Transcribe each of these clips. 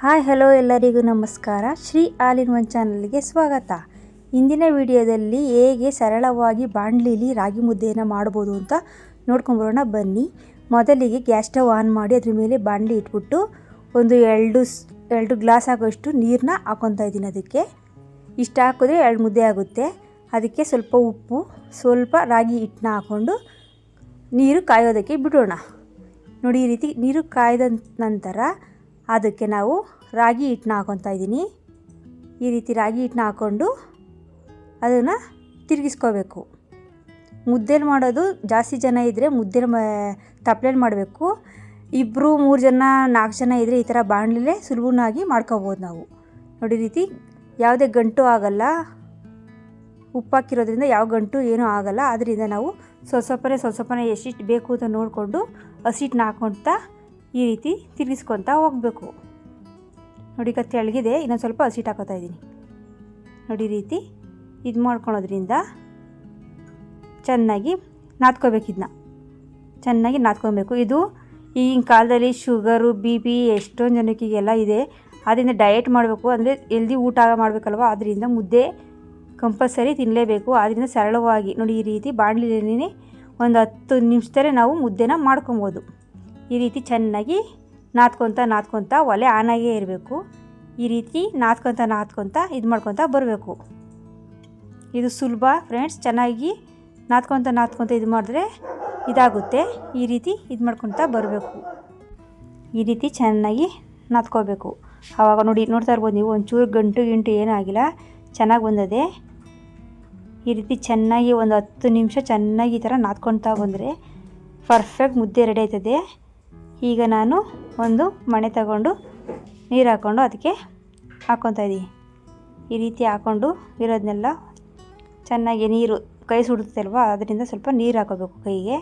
Hi, hello ಎಲ್ಲರಿಗೂ ನಮಸ್ಕಾರ. Shri all in one ಚಾನಲ್ಗೆ ಸ್ವಾಗತ. ಇಂದಿನ ವಿಡಿಯೋದಲ್ಲಿ ಹೇಗೆ ಸರಳವಾಗಿ ಬಾಣಲಿಲಿ ರಾಗಿ ಮುದ್ದೆಯನ್ನು ಮಾಡ್ಬೋದು ಅಂತ ನೋಡ್ಕೊಂಬರೋಣ. ಬನ್ನಿ. ಮೊದಲಿಗೆ ಗ್ಯಾಸ್ ಸ್ಟವ್ ಆನ್ ಮಾಡಿ ಅದ್ರ ಮೇಲೆ ಬಾಣಲಿ ಇಟ್ಬಿಟ್ಟು ಒಂದು ಎರಡು ಎರಡು ಗ್ಲಾಸ್ ಆಗೋಷ್ಟು ನೀರನ್ನ ಹಾಕೊತಾ ಇದ್ದೀನಿ ಅದಕ್ಕೆ. ಇಷ್ಟು ಹಾಕಿದ್ರೆ ಎರಡು ಮುದ್ದೆ ಆಗುತ್ತೆ. ಅದಕ್ಕೆ ಸ್ವಲ್ಪ ಉಪ್ಪು, ಸ್ವಲ್ಪ ರಾಗಿ ಹಿಟ್ಟನ್ನ ಹಾಕ್ಕೊಂಡು ನೀರು ಕಾಯೋದಕ್ಕೆ ಬಿಡೋಣ. ನೋಡಿ ಈ ರೀತಿ ನೀರು ಕಾಯ್ದ ನಂತರ ಅದಕ್ಕೆ ನಾವು ರಾಗಿ ಹಿಟ್ಟನ್ನ ಹಾಕೊತಾ ಇದ್ದೀನಿ. ಈ ರೀತಿ ರಾಗಿ ಹಿಟ್ಟನ್ನ ಹಾಕ್ಕೊಂಡು ಅದನ್ನು ತಿರುಗಿಸ್ಕೋಬೇಕು. ಮುದ್ದೇಲಿ ಮಾಡೋದು ಜಾಸ್ತಿ ಜನ ಇದ್ದರೆ ಮುದ್ದೆ ತಪ್ಪಲೆಲಿ ಮಾಡಬೇಕು. ಇಬ್ಬರು ಮೂರು ಜನ, ನಾಲ್ಕು ಜನ ಇದ್ದರೆ ಈ ಥರ ಬಾಣಲೆಲೇ ಸುಲಭನಾಗಿ ಮಾಡ್ಕೋಬೋದು ನಾವು. ನೋಡಿ ರೀತಿ ಯಾವುದೇ ಗಂಟು ಆಗಲ್ಲ. ಉಪ್ಪಾಕಿರೋದ್ರಿಂದ ಯಾವ ಗಂಟು ಏನೂ ಆಗಲ್ಲ. ಅದರಿಂದ ನಾವು ಸ್ವಲ್ಪ ಸ್ವಲ್ಪನೇ ಸ್ವಲ್ಪ ಸ್ವಲ್ಪನೇ ಬೇಕು ಅಂತ ನೋಡಿಕೊಂಡು ಹಸಿಟ್ಟನ್ನ ಹಾಕ್ಕೊಳ್ತಾ ಈ ರೀತಿ ತಿರುಗಿಸ್ಕೊತಾ ಹೋಗಬೇಕು. ನೋಡಿ ಈಗ ತೆಳಗಿದೆ, ಇನ್ನೊಂದು ಸ್ವಲ್ಪ ಹಸಿಟ್ಟು ಹಾಕೋತಾ ಇದ್ದೀನಿ. ನೋಡಿ ರೀತಿ ಇದು ಮಾಡ್ಕೊಳೋದ್ರಿಂದ ಚೆನ್ನಾಗಿ ನಾದ್ಕೋಬೇಕು ಇದನ್ನ ಚೆನ್ನಾಗಿ ನಾದ್ಕೊಬೇಕು. ಇದು ಈಗಿನ ಕಾಲದಲ್ಲಿ ಶುಗರು, ಬಿ ಪಿ ಎಷ್ಟೊಂದು ಜನಕ್ಕಿಗೆಲ್ಲ ಇದೆ. ಆದ್ದರಿಂದ ಡಯಟ್ ಮಾಡಬೇಕು. ಅಂದರೆ ಎಲ್ದಿ ಊಟ ಮಾಡಬೇಕಲ್ವ? ಅದರಿಂದ ಮುದ್ದೆ ಕಂಪಲ್ಸರಿ ತಿನ್ನಲೇಬೇಕು ಆದ್ದರಿಂದ ಸರಳವಾಗಿ. ನೋಡಿ ಈ ರೀತಿ ಬಾಣಲಿನೇ ಒಂದು ಹತ್ತು ನಿಮಿಷದಲ್ಲೇ ನಾವು ಮುದ್ದೆನ ಮಾಡ್ಕೊಬೋದು. ಈ ರೀತಿ ಚೆನ್ನಾಗಿ ನಾದ್ಕೊತ ನಾದ್ಕೊತ ಒಲೆ ಆನಾಗೇ ಇರಬೇಕು. ಈ ರೀತಿ ನಾದ್ಕೊತ ನಾದ್ಕೊತ ಇದು ಮಾಡ್ಕೊತ ಬರಬೇಕು. ಇದು ಸುಲಭ ಫ್ರೆಂಡ್ಸ್ ಚೆನ್ನಾಗಿ ನಾದ್ಕೊತ ನಾದ್ಕೊತ ಇದು ಮಾಡಿದ್ರೆ ಇದಾಗುತ್ತೆ. ಈ ರೀತಿ ಇದು ಮಾಡ್ಕೊತ ಬರಬೇಕು. ಈ ರೀತಿ ಚೆನ್ನಾಗಿ ನಾದ್ಕೋಬೇಕು. ಆವಾಗ ನೋಡಿ, ನೋಡ್ತಾ ಇರ್ಬೋದು ನೀವು, ಒಂಚೂರು ಗಂಟು ಗಿಂಟು ಏನಾಗಿಲ್ಲ ಚೆನ್ನಾಗಿ ಬಂದದೆ. ಈ ರೀತಿ ಚೆನ್ನಾಗಿ ಒಂದು ಹತ್ತು ನಿಮಿಷ ಚೆನ್ನಾಗಿ ಈ ಥರ ನಾದ್ಕೊಳ್ತಾ ಬಂದರೆ ಪರ್ಫೆಕ್ಟ್ ಮುದ್ದೆ ರೆಡಿ ಆಯ್ತದೆ. ಈಗ ನಾನು ಒಂದು ಮಣೆ ತಗೊಂಡು ನೀರು ಹಾಕ್ಕೊಂಡು ಅದಕ್ಕೆ ಹಾಕ್ಕೊತಾ ಇದ್ದೀನಿ. ಈ ರೀತಿ ಹಾಕ್ಕೊಂಡು ಇರೋದನ್ನೆಲ್ಲ ಚೆನ್ನಾಗಿ ನೀರು ಕೈ ಸುಡುತ್ತಲ್ವ, ಅದರಿಂದ ಸ್ವಲ್ಪ ನೀರು ಹಾಕೋಬೇಕು ಕೈಗೆ.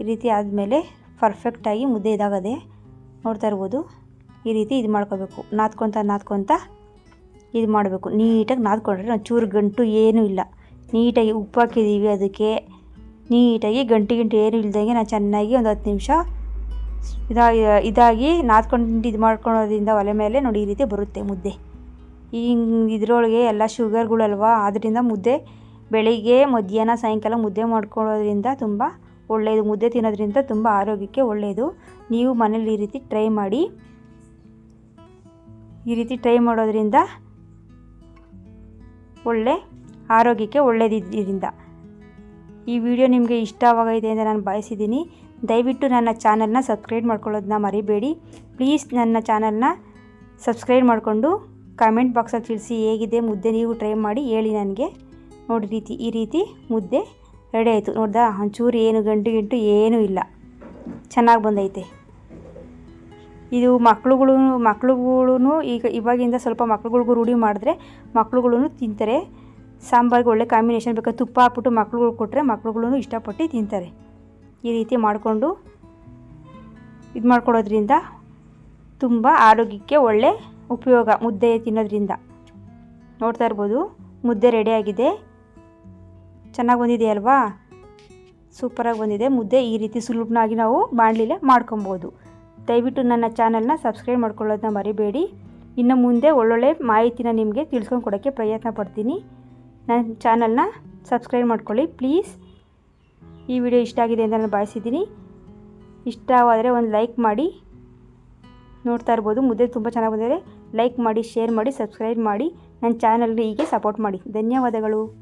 ಈ ರೀತಿ ಆದಮೇಲೆ ಪರ್ಫೆಕ್ಟಾಗಿ ಮುದ್ದೆ ಇದಾಗದೆ ನೋಡ್ತಾ ಇರ್ಬೋದು. ಈ ರೀತಿ ಇದು ಮಾಡ್ಕೋಬೇಕು. ನಾದ್ಕೊತ ನಾದ್ಕೊತ ಇದು ಮಾಡಬೇಕು. ನೀಟಾಗಿ ನಾದ್ಕೊಂಡ್ರೆ ಚೂರು ಗಂಟು ಏನೂ ಇಲ್ಲ. ನೀಟಾಗಿ ಉಪ್ಪು ಹಾಕಿದ್ದೀವಿ ಅದಕ್ಕೆ. ನೀಟಾಗಿ ಗಂಟು ಗಂಟು ಏನೂ ಇಲ್ದಂಗೆ ನಾನು ಚೆನ್ನಾಗಿ ಒಂದು ಹತ್ತು ನಿಮಿಷ ಇದಾಗಿ ಇದಾಗಿ ನಾದ್ಕೊಂಡು ಇದು ಮಾಡ್ಕೊಳೋದ್ರಿಂದ ಒಲೆ ಮೇಲೆ ನೋಡಿ ಈ ರೀತಿ ಬರುತ್ತೆ ಮುದ್ದೆ. ಈ ಇದರೊಳಗೆ ಎಲ್ಲ ಶುಗರ್ಗಳಲ್ವ ಆದ್ದರಿಂದ ಮುದ್ದೆ ಬೆಳಿಗ್ಗೆ, ಮಧ್ಯಾಹ್ನ, ಸಾಯಂಕಾಲ ಮುದ್ದೆ ಮಾಡ್ಕೊಳ್ಳೋದ್ರಿಂದ ತುಂಬ ಒಳ್ಳೆಯದು ಮುದ್ದೆ ತಿನ್ನೋದ್ರಿಂದ ತುಂಬ ಆರೋಗ್ಯಕ್ಕೆ ಒಳ್ಳೆಯದು ನೀವು ಮನೇಲಿ ಈ ರೀತಿ ಟ್ರೈ ಮಾಡಿ. ಈ ರೀತಿ ಟ್ರೈ ಮಾಡೋದ್ರಿಂದ ಒಳ್ಳೆ, ಆರೋಗ್ಯಕ್ಕೆ ಒಳ್ಳೆಯದಿದ್ದರಿಂದ ಈ ವಿಡಿಯೋ ನಿಮಗೆ ಇಷ್ಟವಾಗೈತೆ ಅಂತ ನಾನು ಬಯಸಿದ್ದೀನಿ. ದಯವಿಟ್ಟು ನನ್ನ ಚಾನಲ್ನ ಸಬ್ಸ್ಕ್ರೈಬ್ ಮಾಡ್ಕೊಳ್ಳೋದನ್ನ ಮರಿಬೇಡಿ. ಪ್ಲೀಸ್ ನನ್ನ ಚಾನಲ್ನ ಸಬ್ಸ್ಕ್ರೈಬ್ ಮಾಡಿಕೊಂಡು ಕಾಮೆಂಟ್ ಬಾಕ್ಸಲ್ಲಿ ತಿಳಿಸಿ ಹೇಗಿದೆ ಮುದ್ದೆ ನೀವು ಟ್ರೈ ಮಾಡಿ ಹೇಳಿ ನನಗೆ. ನೋಡಿ ರೀತಿ, ಈ ರೀತಿ ಮುದ್ದೆ ರೆಡಿ ಆಯಿತು. ನೋಡ್ದಾ, ಒಂಚೂರು ಏನು ಗಂಟು ಗಿಂಟು ಏನೂ ಇಲ್ಲ. ಚೆನ್ನಾಗಿ ಬಂದೈತೆ. ಇದು ಮಕ್ಳುಗಳು ಮಕ್ಳುಗಳೂ ಈಗ ಇವಾಗಿಂದ ಸ್ವಲ್ಪ ಮಕ್ಳುಗಳಿಗೂ ರೂಢಿ ಮಾಡಿದ್ರೆ ಮಕ್ಳುಗಳೂ ತಿಂತಾರೆ. ಸಾಂಬಾರಿಗೆ ಒಳ್ಳೆ ಕಾಂಬಿನೇಷನ್ ಬೇಕಾದ್ರೆ ತುಪ್ಪ ಹಾಕ್ಬಿಟ್ಟು ಮಕ್ಳುಗಳು ಕೊಟ್ಟರೆ ಮಕ್ಳುಗಳೂ ಇಷ್ಟಪಟ್ಟು ತಿಂತಾರೆ. ಈ ರೀತಿ ಮಾಡಿಕೊಂಡು ಇದು ಮಾಡ್ಕೊಡೋದ್ರಿಂದ ತುಂಬ ಆರೋಗ್ಯಕ್ಕೆ ಒಳ್ಳೆ ಉಪಯೋಗ, ಮುದ್ದೆ ತಿನ್ನೋದ್ರಿಂದ. ನೋಡ್ತಾ ಇರ್ಬೋದು, ಮುದ್ದೆ ರೆಡಿಯಾಗಿದೆ ಚೆನ್ನಾಗಿ ಬಂದಿದೆ ಅಲ್ವಾ? ಸೂಪರಾಗಿ ಬಂದಿದೆ. ಮುದ್ದೆ ಈ ರೀತಿ ಸುಲಭನಾಗಿ ನಾವು ಬಾಣಲಿಲೆ ಮಾಡ್ಕೊಬೋದು. ದಯವಿಟ್ಟು ನನ್ನ ಚಾನಲ್ನ ಸಬ್ಸ್ಕ್ರೈಬ್ ಮಾಡ್ಕೊಳ್ಳೋದನ್ನ ಮರಿಬೇಡಿ. ಇನ್ನು ಮುಂದೆ ಒಳ್ಳೊಳ್ಳೆ ಮಾಹಿತಿನ ನಿಮಗೆ ತಿಳ್ಸ್ಕೊಂಡು ಕೊಡೋಕ್ಕೆ ಪ್ರಯತ್ನ ಪಡ್ತೀನಿ. ನನ್ನ ಚಾನಲ್ನ ಸಬ್ಸ್ಕ್ರೈಬ್ ಮಾಡ್ಕೊಳ್ಳಿ, ಪ್ಲೀಸ್. ಈ ವಿಡಿಯೋ ಇಷ್ಟ ಆಗಿದೆ ಅಂತ ನಾನು ಭಾವಿಸಿದ್ದೀನಿ. ಇಷ್ಟವಾದರೆ ಒಂದು ಲೈಕ್ ಮಾಡಿ. ನೋಡ್ತಾ ಇರ್ಬೋದು, ಮುದ್ದೆ ತುಂಬ ಚೆನ್ನಾಗಿ ಬಂದರೆ ಲೈಕ್ ಮಾಡಿ, ಶೇರ್ ಮಾಡಿ, ಸಬ್ಸ್ಕ್ರೈಬ್ ಮಾಡಿ. ನನ್ನ ಚಾನಲ್ಗೆ ಹೀಗೆ ಸಪೋರ್ಟ್ ಮಾಡಿ. ಧನ್ಯವಾದಗಳು.